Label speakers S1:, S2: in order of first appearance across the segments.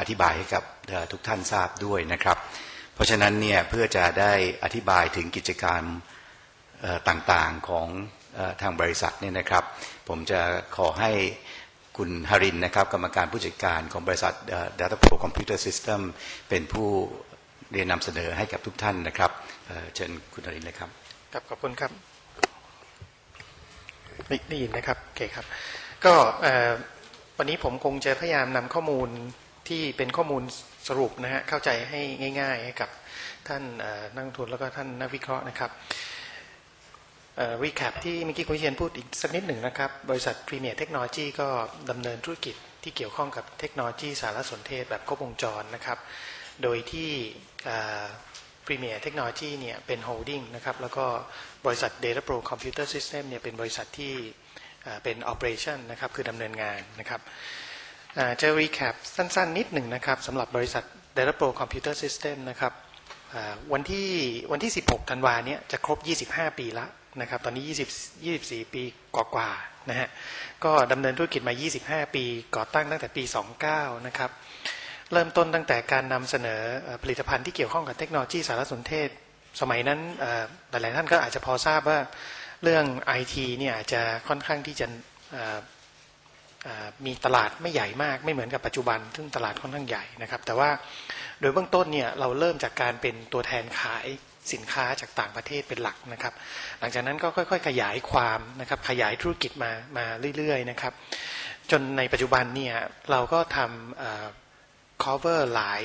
S1: อธิบายให้กับทุกท่านทราบด้วยนะครับ เพราะฉะนั้นเนี่ยเพื่อจะได้อธิบายถึงกิจการมต่างๆของทางบริษัทเนี่ยนะครับ ผมจะขอให้คุณฮารินนะครับ กรรมการผู้จัดการของบริษัท Data Pro Computer System เป็นผู้เรียนนำเสนอให้กับทุกท่านนะครับเชิญคุณฮารินเลยครับ
S2: ครับขอบคุณครับได้ยินนะครับโอเคครับ ก็ วันนี้ผมคงจะพยายามนำข้อมูลที่เป็นข้อมูลสรุปนะฮะเข้าใจให้ง่ายๆให้กับท่านนักลงทุนแล้วก็ท่านนักวิเคราะห์นะครับรีแคปที่เมื่อกี้คุณเชียนพูดอีกสักนิดหนึ่งนะครับ บริษัทพรีเมียร์เทคโนโลยีก็ดำเนินธุรกิจที่เกี่ยวข้องกับเทคโนโลยีสารสนเทศแบบครบวงจรนะครับ โดยที่พรีเมียร์เทคโนโลยีเนี่ยเป็นโฮลดิ้งนะครับแล้วก็บริษัท Data Pro Computer System เนี่ยเป็นบริษัทที่ เป็น Operation นะครับคือดำเนินงานนะครับจะรีแคปสั้นๆ นิดหนึ่งนะครับสำหรับบริษัท Data Pro Computer System นะครับวันที่วันที่ 16 ธันวาเนี่ยจะครบ 25 ปีละนะครับตอนนี้ 20 24 ปีกว่าๆนะฮะก็ดำเนินธุรกิจมา 25 ปี ก่อตั้งตั้งแต่ปี 29 นะครับเริ่มต้นตั้งแต่การนำเสนอผลิตภัณฑ์ที่เกี่ยวข้องกับเทคโนโลยีสารสนเทศ สมัยนั้นหลายๆท่านก็อาจจะพอทราบว่า เรื่องไอทีเนี่ยอาจจะค่อนข้างที่จะมีตลาดไม่ใหญ่มากไม่เหมือนกับปัจจุบัน ซึ่งตลาดค่อนข้างใหญ่นะครับ แต่ว่าโดยเบื้องต้นเนี่ยเราเริ่มจากการเป็นตัวแทนขายสินค้าจากต่างประเทศเป็นหลักนะครับ หลังจากนั้นก็ค่อย ๆ ขยายความนะครับขยายธุรกิจมามาเรื่อยๆนะครับ จนในปัจจุบันเนี่ยเราก็ทำ cover หลาย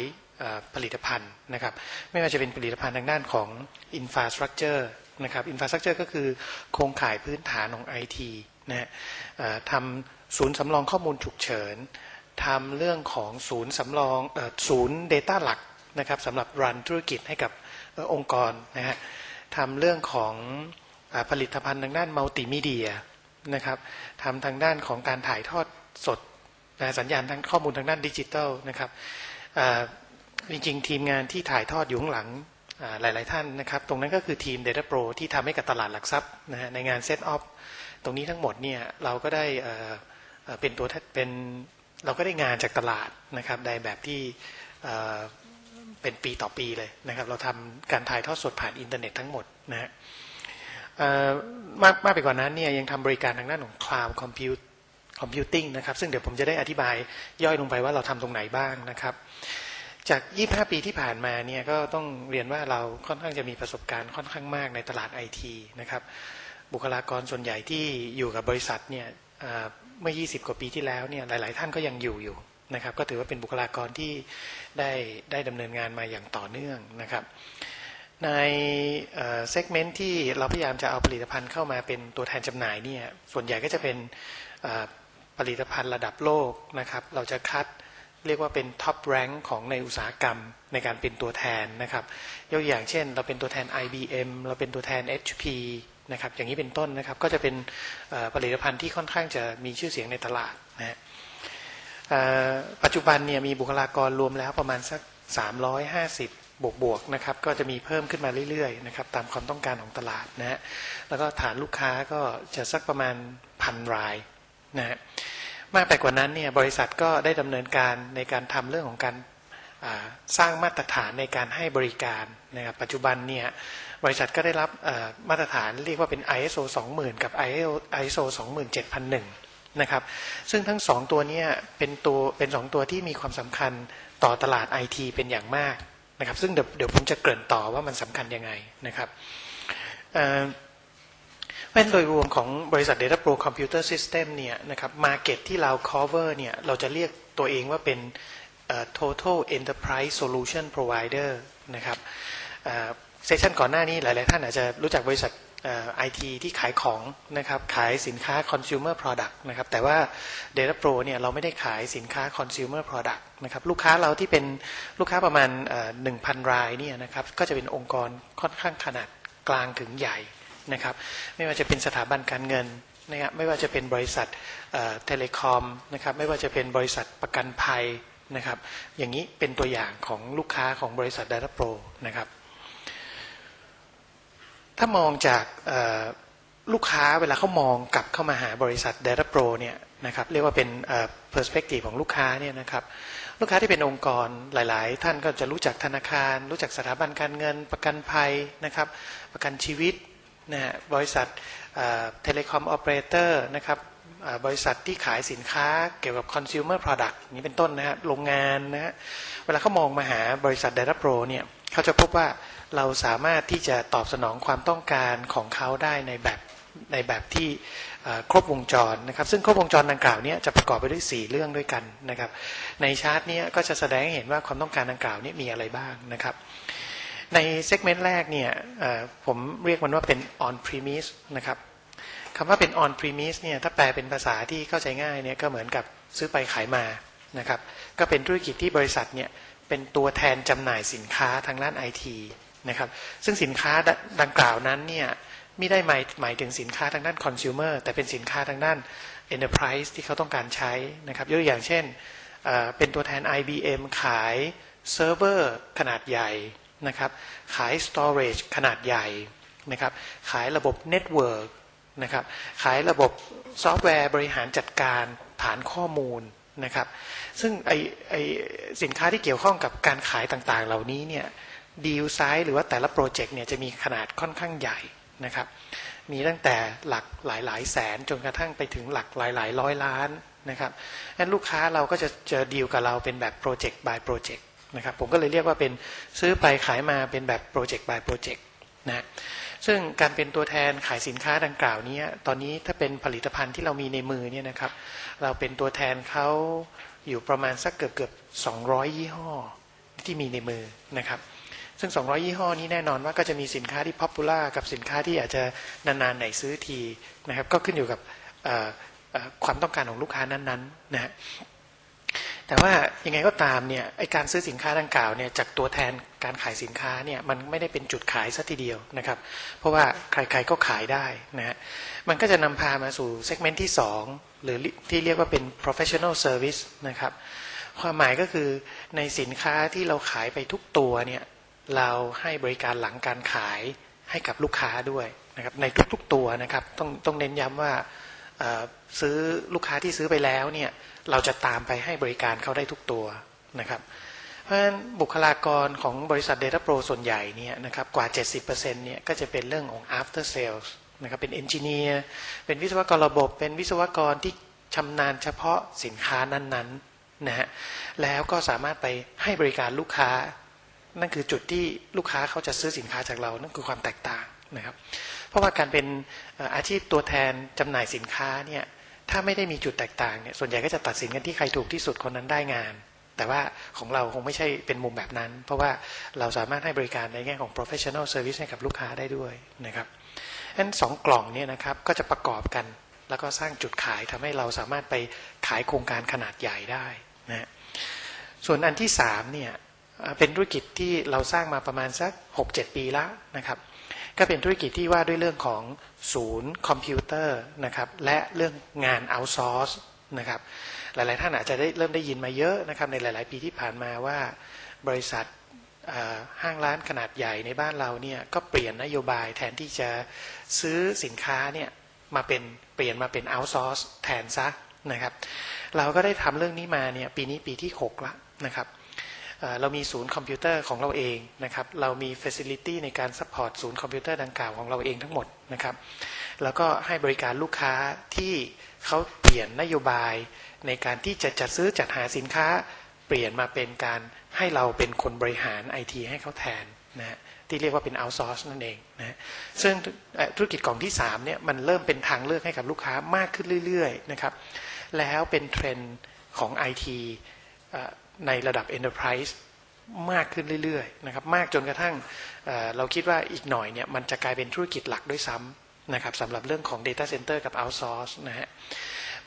S2: ผลิตภัณฑ์นะครับ ไม่ว่าจะเป็นผลิตภัณฑ์ทางด้านของ infrastructure นะครับ infrastructure ก็คือโครงข่ายพื้นฐานของ IT นะฮะทำศูนย์สำรองข้อมูลฉุกเฉินทำเรื่องของศูนย์สำรองศูนย์ Data หลักนะครับสำหรับรันธุรกิจให้กับองค์กรนะฮะทำเรื่องของผลิตภัณฑ์ทางด้านมัลติมีเดียนะครับทำทางด้านของการถ่ายทอดสดนะสัญญาณทางข้อมูลทางด้านดิจิทัลนะครับจริงๆ ทีมงานที่ถ่ายทอดอยู่ข้างหลัง หลาย ๆ ท่านนะครับ ตรงนั้นก็คือทีม Data Pro ที่ทำให้กับตลาดหลักทรัพย์นะฮะในงาน Set Up ตรงนี้ทั้งหมดเนี่ยเราก็ได้เป็นตัวเป็นเราก็ได้งานจากตลาดนะครับในแบบที่เป็นปีต่อปีเลยนะครับ เราทำการถ่ายทอดสดผ่านอินเทอร์เน็ตทั้งหมดนะฮะมากมากไปกว่านั้นเนี่ยยังทำบริการทางด้านของ Cloud Compute Computing นะครับ ซึ่งเดี๋ยวผมจะได้อธิบายย่อยลงไปว่าเราทำตรงไหนบ้างนะครับ จาก25ปีที่ผ่านมาเนี่ยก็ต้องเรียนว่าเราค่อนข้างจะมีประสบการณ์ค่อนข้างมากในตลาดไอทีนะครับบุคลากรส่วนใหญ่ที่อยู่กับบริษัทเนี่ยเมื่อ 20 กว่าปีที่แล้วเนี่ยหลาย ๆ ท่านก็ยังอยู่อยู่นะครับก็ถือว่าเป็นบุคลากรที่ได้ได้ดำเนินงานมาอย่างต่อเนื่องนะครับ ในเซกเมนต์ที่เราพยายามจะเอาผลิตภัณฑ์เข้ามาเป็นตัวแทนจำหน่ายเนี่ยส่วนใหญ่ก็จะเป็นผลิตภัณฑ์ระดับโลกนะครับ เราจะคัด เรียกว่าเป็นท็อปแรงของในอุตสาหกรรมในการเป็นตัวแทนนะครับ ยกอย่างเช่น เราเป็นตัวแทน IBM เราเป็นตัวแทน HP นะครับอย่างนี้เป็นต้นนะครับก็จะเป็นผลิตภัณฑ์ที่ค่อนข้างจะมีชื่อเสียงในตลาดนะปัจจุบันเนี่ยมีบุคลากรรวมแล้วประมาณสัก 350 บวกบวกนะครับก็จะมีเพิ่มขึ้นมาเรื่อยๆนะครับตามความต้องการของตลาดนะฮะแล้วก็ฐานลูกค้าก็จะสักประมาณพันรายนะฮะ มากไปกว่านั้นเนี่ยบริษัทก็ได้ดำเนินการในการทำเรื่องของการสร้างมาตรฐานในการให้บริการนะครับปัจจุบันเนี่ยบริษัทก็ได้รับมาตรฐานเรียกว่าเป็น ISO 20,000 กับ ISO 27001 นะครับซึ่งทั้งสองตัวนี้เป็นตัวเป็นสองตัวที่มีความสำคัญต่อตลาดไอทีเป็นอย่างมากนะครับซึ่งเดี๋ยวเดี๋ยวผมจะเกริ่นต่อว่ามันสำคัญยังไงนะครับ เพราะโดยรวมของบริษัท Data Pro Computer System เนี่ยนะครับ Market ที่เรา cover เนี่ยเราจะเรียกตัวเองว่าเป็น total enterprise solution provider นะครับเซสชันก่อนหน้านี้หลาย ๆ ท่านอาจจะรู้จักบริษัทไอทีที่ขายของนะครับขายสินค้า consumer product นะครับแต่ว่า Data Pro เนี่ยเราไม่ได้ขายสินค้า consumer product นะครับลูกค้าเราที่เป็นลูกค้าประมาณหนึ่งพันรายเนี่ยนะครับก็จะเป็นองค์กรค่อนข้างขนาดกลางถึงใหญ่ นะครับ ไม่ว่าจะเป็นสถาบันการเงินนะครับไม่ว่าจะเป็นบริษัทเทเลคอมนะครับ ไม่ว่าจะเป็นบริษัทประกันภัยนะครับ อย่างนี้เป็นตัวอย่างของลูกค้าของบริษัท Data Pro นะครับ ถ้ามองจากลูกค้าเวลาเขามองกลับเข้ามาหาบริษัท Data Pro เนี่ยนะครับ เรียกว่าเป็นเอ่อ perspective ของลูกค้าเนี่ยนะครับลูกค้าที่เป็นองค์กรหลาย ๆ ท่านก็จะรู้จักธนาคาร รู้จักสถาบันการเงินประกันภัยนะครับ ประกันชีวิต นะฮะบริษัทเทเลคอมออเปอเรเตอร์นะครับบริษัทที่ขายสินค้าเกี่ยวกับ consumer product นี้เป็นต้นนะฮะโรงงานนะฮะเวลาเขามองมาหาบริษัท Data Pro เนี่ยเขาจะพบว่าเราสามารถที่จะตอบสนองความต้องการของเขาได้ในแบบในแบบที่เอ่อครบวงจรนะครับ ซึ่งครบวงจรดังกล่าวเนี้จะประกอบไปด้วย 4 เรื่องด้วยกันนะครับ ในชาร์ตนี้ก็จะแสดงให้เห็นว่าความต้องการดังกล่าวนี้มีอะไรบ้างนะครับ ในเซกเมนต์แรกเนี่ยผมเรียกมันว่าเป็น on premise นะครับคำว่าเป็น on premise เนี่ยถ้าแปลเป็นภาษาที่เข้าใจง่ายเนี่ยก็เหมือนกับซื้อไปขายมานะครับก็เป็นธุรกิจที่บริษัทเนี่ยเป็นตัวแทนจำหน่ายสินค้าทางด้านไอทีนะครับซึ่งสินค้าดดังกล่าวนั้นเนี่ยไม่ได้หมายหมายถึงสินค้าทางด้าน consumer แต่เป็นสินค้าทางด้าน enterprise ที่เขาต้องการใช้นะครับยกตัวอย่างเช่นเอ่อเป็นตัวแทน IBM ขายเซิร์ฟเวอร์ขนาดใหญ่ นะครับขาย storage ขนาดใหญ่นะครับขายระบบ network นะครับขายระบบซอฟต์แวร์บริหารจัดการฐานข้อมูลนะครับ ซึ่งไอไอสินค้าที่เกี่ยวข้องกับการขายต่างๆ เหล่านี้เนี่ยดีลไซส์หรือว่าแต่ละโปรเจกต์เนี่ยจะมีขนาดค่อนข้างใหญ่นะครับ มีตั้งแต่หลักหลายหลายๆแสนจนกระทั่งไปถึงหลักหลายหลายร้อยล้านนะครับงั้นลูกค้าเราก็จะเจอดีลกับเราเป็นแบบโปรเจกต์ by โปรเจกต์ นะครับผมก็เลยเรียกว่าเป็นซื้อไปขายมาเป็นแบบโปรเจกต์ by โปรเจกต์นะซึ่งการเป็นตัวแทนขายสินค้าดังกล่าวนี้ ตอนนี้ถ้าเป็นผลิตภัณฑ์ที่เรามีในมือเนี่ยนะครับ เราเป็นตัวแทนเขาอยู่ประมาณสักเกือบเกือบ200 ยี่ห้อที่มีในมือนะครับ ซึ่ง 200 ยี่ห้อนี้แน่นอนว่าก็จะมีสินค้าที่ popular กับสินค้าที่อาจจะนานๆไหนซื้อทีนะครับ ก็ขึ้นอยู่กับความต้องการของลูกค้านั้นๆนะฮะ แต่ว่ายังไงก็ตามเนี่ยไอการซื้อสินค้าดังกล่าวเนี่ยจากตัวแทนการขายสินค้าเนี่ยมันไม่ได้เป็นจุดขายซะทีเดียวนะครับ เพราะว่าใครๆก็ขายได้นะฮะมันก็จะนำพามาสู่เซกเมนต์ที่ 2 หรือที่เรียกว่าเป็น professional service นะครับความหมายก็คือในสินค้าที่เราขายไปทุกตัวเนี่ยเราให้บริการหลังการขายให้กับลูกค้าด้วยนะครับในทุกๆตัวนะครับต้องต้องเน้นย้ำว่าซื้อลูกค้าที่ซื้อไปแล้วเนี่ย เราจะตามไปให้บริการเขาได้ทุกตัวนะครับ เพราะฉะนั้นบุคลากรของบริษัท Data Pro ส่วนใหญ่เนี่ยนะครับกว่า 70%เนี่ยก็จะเป็นเรื่องของ after sales นะครับเป็น engineer เป็นวิศวกรระบบ เป็นวิศวกรที่ชำนาญเฉพาะสินค้านั้นๆนะฮะแล้วก็สามารถไปให้บริการลูกค้า นั่นคือจุดที่ลูกค้าเขาจะซื้อสินค้าจากเรา นั่นคือความแตกต่างนะครับ เพราะว่าการเป็นอาชีพตัวแทนจำหน่ายสินค้าเนี่ย ถ้าไม่ได้มีจุดแตกต่างเนี่ยส่วนใหญ่ก็จะตัดสินกันที่ใครถูกที่สุดคนนั้นได้งาน แต่ว่าของเราคงไม่ใช่เป็นมุมแบบนั้น เพราะว่าเราสามารถให้บริการในแง่ของ professional service ให้กับลูกค้าได้ด้วยนะครับฉะนั้นสองกล่องเนี่ยนะครับก็จะประกอบกันแล้วก็สร้างจุดขายทำให้เราสามารถไปขายโครงการขนาดใหญ่ได้นะส่วนอันที่สามเนี่ยเอ่อเป็นธุรกิจที่เราสร้างมาประมาณสัก 6-7 ปีแล้วนะครับ ก็เป็นธุรกิจที่ว่าด้วยเรื่องของศูนย์คอมพิวเตอร์นะครับและเรื่องงานเอาซอร์สนะครับหลายๆท่านอาจจะได้เริ่มได้ยินมาเยอะนะครับในหลาย ๆ ปีที่ผ่านมาว่าบริษัทห้างร้านขนาดใหญ่ในบ้านเราเนี่ยก็เปลี่ยนนโยบายแทนที่จะซื้อสินค้าเนี่ยมาเป็นเปลี่ยนมาเป็นเอาซอร์สแทนซะนะครับเราก็ได้ทำเรื่องนี้มาเนี่ยปีนี้ปีที่ 6 ละนะครับ เรามีศูนย์คอมพิวเตอร์ของเราเองนะครับ เรามี Facility ในการ support ศูนย์คอมพิวเตอร์ดังกล่าวของเราเองทั้งหมดนะครับ แล้วก็ให้บริการลูกค้าที่เขาเปลี่ยนนโยบายในการที่จะจัดซื้อจัดหาสินค้า เปลี่ยนมาเป็นการให้เราเป็นคนบริหารไอทีให้เขาแทนนะฮะที่เรียกว่าเป็น outsource นั่นเองนะฮะซึ่งธุรกิจกล่องที่3เนี่ยมันเริ่มเป็นทางเลือกให้กับลูกค้ามากขึ้นเรื่อยๆนะครับ แล้วเป็นเทรนด์ของ IT เอ่อ ในระดับ Enterprise มากขึ้นเรื่อยๆนะครับมากจนกระทั่งเเราคิดว่าอีกหน่อยเนี่ยมันจะกลายเป็นธุรกิจหลักด้วยซ้ำนะครับสำหรับเรื่องของ Data Center กับ Outsource นะฮะ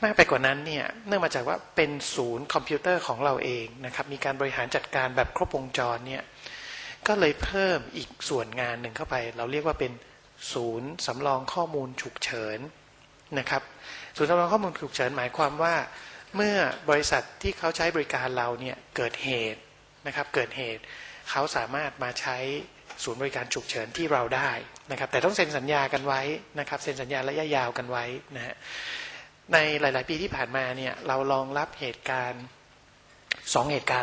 S2: มากไปกว่านั้นเนี่ยเนื่องมาจากว่าเป็นศูนย์คอมพิวเตอร์ของเราเองนะครับมีการบริหารจัดการแบบครบวงจรเนี่ยก็เลยเพิ่มอีกส่วนงานหนึ่งเข้าไป เราเรียกว่าเป็นศูนย์สำรองข้อมูลฉุกเฉินนะครับศูนย์สำรองข้อมูลฉุกเฉินหมายความว่า เมื่อบริษัทที่เขาใช้บริการเราเนี่ยเกิดเหตุนะครับเกิดเหตุเขาสามารถมาใช้ศูนย์บริการฉุกเฉินที่เราได้นะครับ แต่ต้องเซ็นสัญญากันไว้นะครับ เซ็นสัญญาระยะยาวกันไว้นะฮะในหลาย ๆ ปีที่ผ่านมาเนี่ยเราลองรับเหตุการณ์สองเหตุการณ์